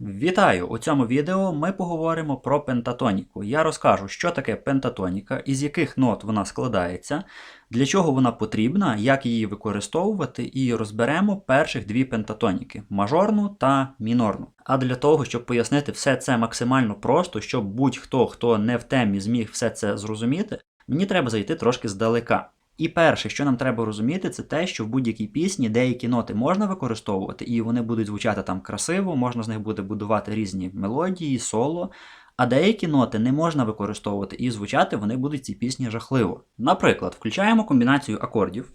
Вітаю! У цьому відео ми поговоримо про пентатоніку. Я розкажу, що таке пентатоніка, із яких нот вона складається, для чого вона потрібна, як її використовувати, і розберемо перших дві пентатоніки мажорну та мінорну. А для того, щоб пояснити все це максимально просто, щоб будь-хто, хто не в темі, зміг все це зрозуміти, мені треба зайти трошки здалека. І перше, що нам треба розуміти, це те, що в будь-якій пісні деякі ноти можна використовувати, і вони будуть звучати там красиво, можна з них буде будувати різні мелодії, соло. А деякі ноти не можна використовувати, і звучати вони будуть в цій пісні жахливо. Наприклад, включаємо комбінацію акордів.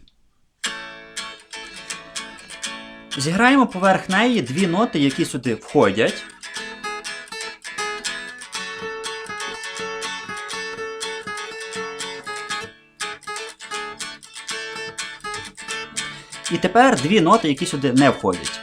Зіграємо поверх неї дві ноти, які сюди входять. І тепер дві ноти, які сюди не входять.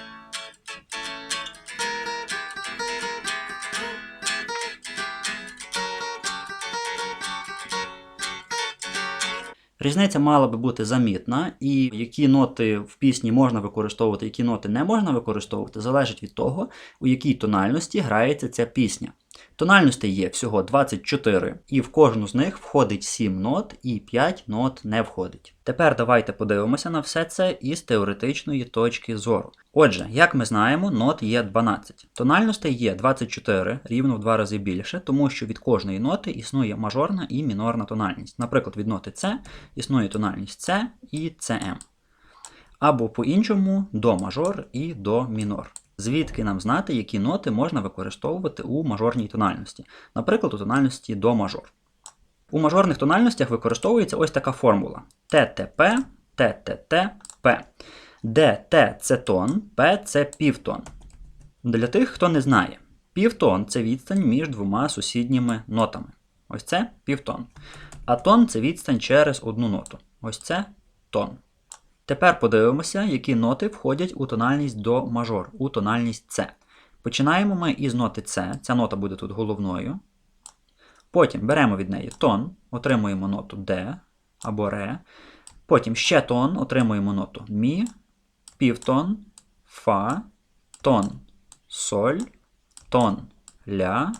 Різниця мала би бути замітна, і які ноти в пісні можна використовувати, які ноти не можна використовувати, залежить від того, у якій тональності грається ця пісня. Тональностей є всього 24, і в кожну з них входить 7 нот, і 5 нот не входить. Тепер давайте подивимося на все це із теоретичної точки зору. Отже, як ми знаємо, нот є 12. Тональностей є 24, рівно в два рази більше, тому що від кожної ноти існує мажорна і мінорна тональність. Наприклад, від ноти С існує тональність С і СМ. Або по-іншому до мажор і до мінор. Звідки нам знати, які ноти можна використовувати у мажорній тональності, наприклад, у тональності до мажор. У мажорних тональностях використовується ось така формула: ТТП, ТТТ-П, де Т це тон, П це півтон. Для тих, хто не знає, півтон це відстань між двома сусідніми нотами. Ось це півтон. А тон це відстань через одну ноту. Ось це тон. Тепер подивимося, які ноти входять у тональність до мажор, у тональність С. Починаємо ми із ноти С, ця нота буде тут головною. Потім беремо від неї тон, отримуємо ноту Д або Ре. Потім ще тон, отримуємо ноту Мі, півтон, Фа, тон, Соль, тон, Ля,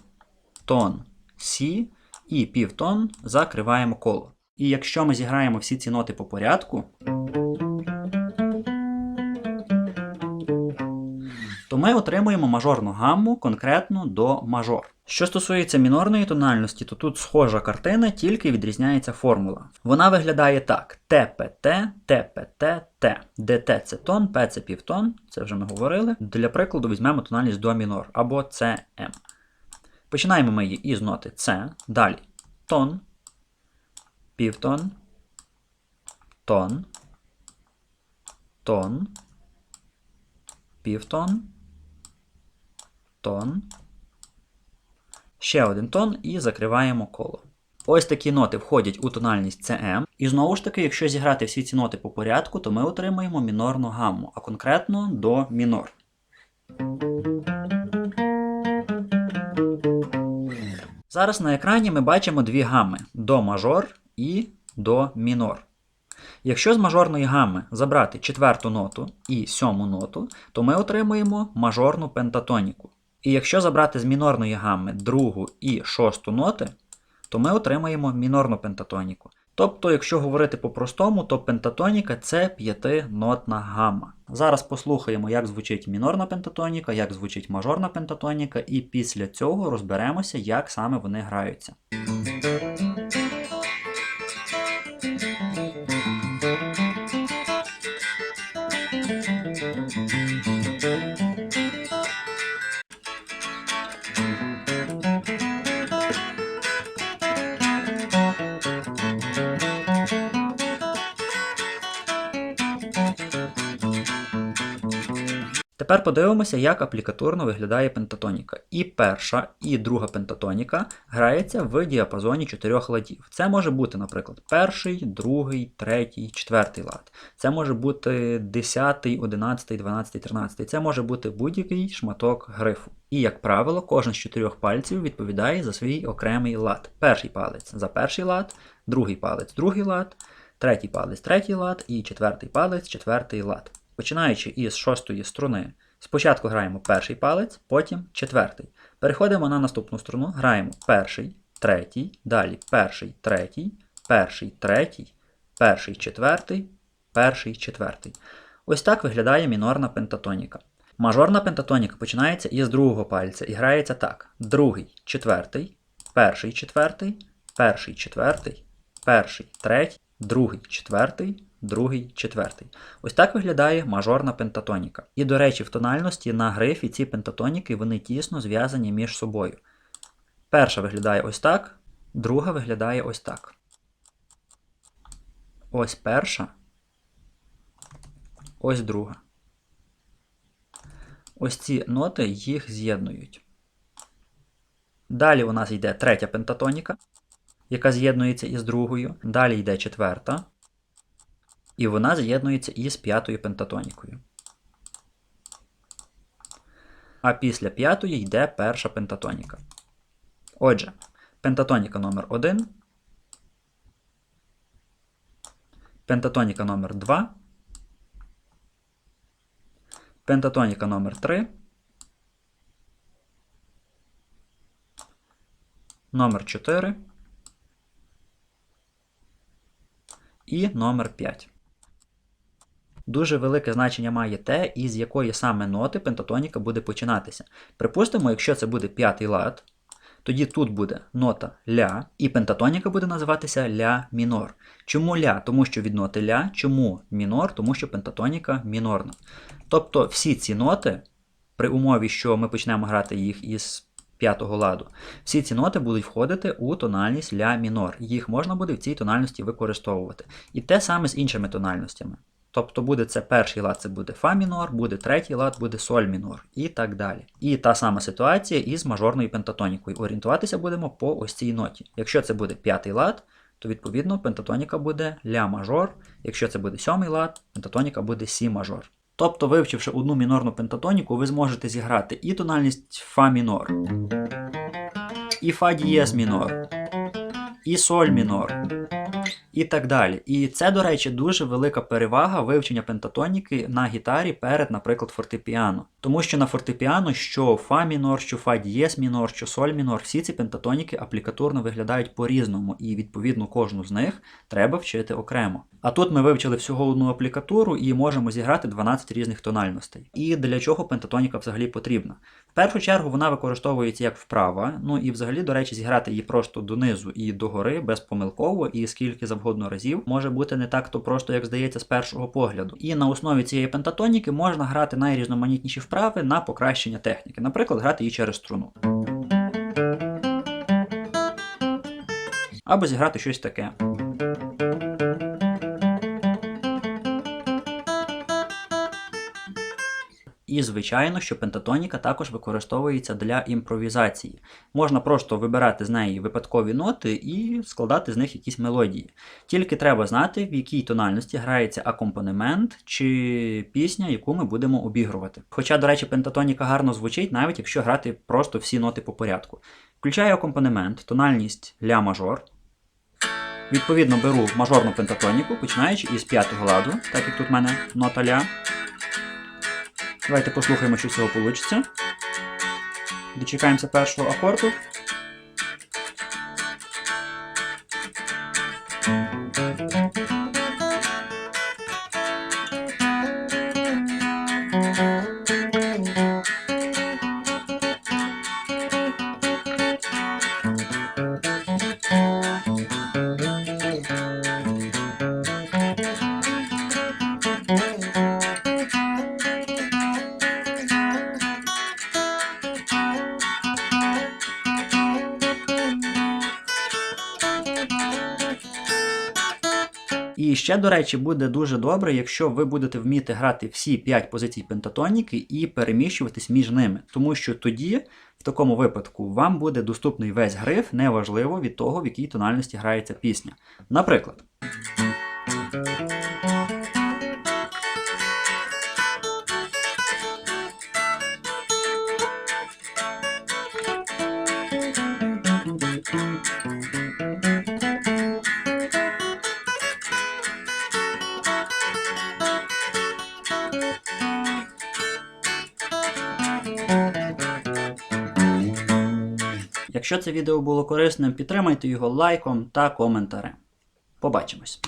тон, Сі і півтон закриваємо коло. І якщо ми зіграємо всі ці ноти по порядку, то ми отримуємо мажорну гамму конкретно до мажор. Що стосується мінорної тональності, то тут схожа картина, тільки відрізняється формула. Вона виглядає так: ТПТ, ТПТ, Т, де Т це тон, П це півтон, це вже ми говорили. Для прикладу візьмемо тональність до мінор або СМ. Починаємо ми її із ноти С, далі тон, півтон, тон, тон, півтон, тон, ще один тон і закриваємо коло. Ось такі ноти входять у тональність CM. І знову ж таки, якщо зіграти всі ці ноти по порядку, то ми отримаємо мінорну гамму, а конкретно до мінор. Зараз на екрані ми бачимо дві гами до мажор і до мінор. Якщо з мажорної гами забрати четверту ноту і сьому ноту, то ми отримуємо мажорну пентатоніку. І якщо забрати з мінорної гами другу і шосту ноти, то ми отримаємо мінорну пентатоніку. Тобто, якщо говорити по-простому, то пентатоніка це п'ятинотна гамма. Зараз послухаємо, як звучить мінорна пентатоніка, як звучить мажорна пентатоніка, і після цього розберемося, як саме вони граються. Тепер подивимося, як аплікатурно виглядає пентатоніка. І перша, і друга пентатоніка грається в діапазоні чотирьох ладів. Це може бути, наприклад, перший, другий, третій, четвертий лад. Це може бути десятий, одинадцятий, дванадцятий, тринадцятий. Це може бути будь-який шматок грифу. І, як правило, кожен з чотирьох пальців відповідає за свій окремий лад. Перший палець за перший лад, другий палець другий лад, третій палець третій лад і четвертий палець четвертий лад. Починаючи із шостої струни, Спочатку граємо перший палець, потім четвертий. Переходимо на наступну струну, граємо перший, третій, далі перший, третій, перший, третій, перший, четвертий, перший, четвертий. Ось так виглядає мінорна пентатоніка. Мажорна пентатоніка починається із другого пальця і грається так: другий, четвертий, перший, четвертий, перший, четвертий, перший, третій, другий, четвертий, другий, четвертий. Ось так виглядає мажорна пентатоніка. І, до речі, в тональності на грифі ці пентатоніки вони тісно зв'язані між собою. Перша виглядає ось так, друга виглядає ось так. Ось перша. Ось друга. Ось ці ноти їх з'єднують. Далі у нас йде третя пентатоніка, яка з'єднується із другою. Далі йде четверта. І вона з'єднується із п'ятою пентатонікою. А після п'ятої йде перша пентатоніка. Отже, пентатоніка номер 1 пентатоніка номер 2 пентатоніка номер 3 номер 4 і номер 5. Дуже велике значення має те, із якої саме ноти пентатоніка буде починатися. Припустимо, якщо це буде п'ятий лад, тоді тут буде нота ля, і пентатоніка буде називатися ля мінор. Чому ля? Тому що від ноти ля, чому мінор? Тому що пентатоніка мінорна. Тобто всі ці ноти, при умові, що ми почнемо грати їх із п'ятого ладу, всі ці ноти будуть входити у тональність ля мінор. Їх можна буде в цій тональності використовувати. І те саме з іншими тональностями. Тобто буде це перший лад, це буде фа мінор, буде третій лад, буде соль мінор і так далі. І та сама ситуація із мажорною пентатонікою. Орієнтуватися будемо по ось цій ноті. Якщо це буде п'ятий лад, то відповідно пентатоніка буде ля мажор. Якщо це буде сьомий лад, пентатоніка буде сі мажор. Тобто, вивчивши одну мінорну пентатоніку, ви зможете зіграти і тональність фа мінор, і фа дієз мінор, і соль мінор. І так далі. І це, до речі, дуже велика перевага вивчення пентатоніки на гітарі перед, наприклад, фортепіано. Тому що на фортепіано, що фа мінор, що фа дієс мінор, що соль мінор, всі ці пентатоніки аплікатурно виглядають по-різному, і відповідно кожну з них треба вчити окремо. А тут ми вивчили всього одну аплікатуру і можемо зіграти 12 різних тональностей. І для чого пентатоніка взагалі потрібна? В першу чергу вона використовується як вправа, ну і взагалі, до речі, зіграти її просто донизу і догори безпомилково, і скільки завгодно разів може бути не так то просто, як здається, з першого погляду. І на основі цієї пентатоніки можна грати найрізноманітніші вправи на покращення техніки, наприклад, грати її через струну. Або зіграти щось таке. І, звичайно, що пентатоніка також використовується для імпровізації. Можна просто вибирати з неї випадкові ноти і складати з них якісь мелодії. Тільки треба знати, в якій тональності грається акомпанемент чи пісня, яку ми будемо обігрувати. Хоча, до речі, пентатоніка гарно звучить, навіть якщо грати просто всі ноти по порядку. Включаю акомпанемент, тональність ля мажор. Відповідно, беру мажорну пентатоніку, починаючи із п'ятого ладу, так як тут в мене нота ля. Давайте послухаємо, що з цього вийде. Дочекаємося першого акорду. ще, до речі, буде дуже добре, якщо ви будете вміти грати всі 5 позицій пентатоніки і переміщуватись між ними. Тому що тоді, в такому випадку, вам буде доступний весь гриф, неважливо від того, в якій тональності грається пісня. Наприклад. Thank you. Якщо це відео було корисним, підтримайте його лайком та коментарем. Побачимось!